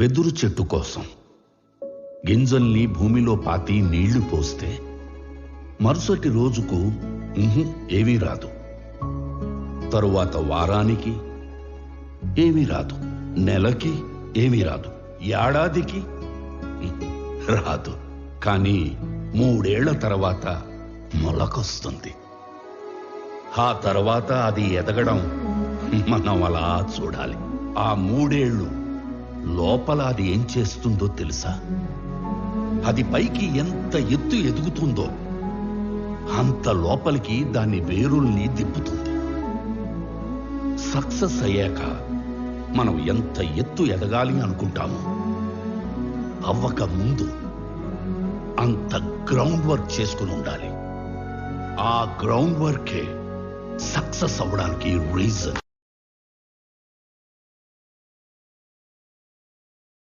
వెదురు చెట్టు కోసం. గింజల్ని భూమిలో పాతి నీళ్ళు పోస్తే మరుసటి రోజుకు ఏమీ రాదు. తరువాత వారానికి ఏమీ రాదు. నెలకి ఏమీ రాదు. ఏడాదికి రాదు. కానీ మూడేళ్ళ తర్వాత మొలకొస్తుంది. ఆ తర్వాత అది ఎదగడం మనం అలా చూడాలి. ఆ మూడేళ్ళు లోపల అది ఏం చేస్తుందో తెలుసా? అది పైకి ఎంత ఎత్తు ఎదుగుతుందో. అంత లోపలికి దాని వేరుల్ని దిప్పుతుంది సక్సెస్ అయ్యాక మనం ఎంత ఎత్తు ఎదగాలి అనుకుంటాము. అవ్వక ముందు అంత గ్రౌండ్ వర్క్ చేసుకుని ఉండాలి. ఆ గ్రౌండ్ వర్కే సక్సెస్ అవ్వడానికి రీజన్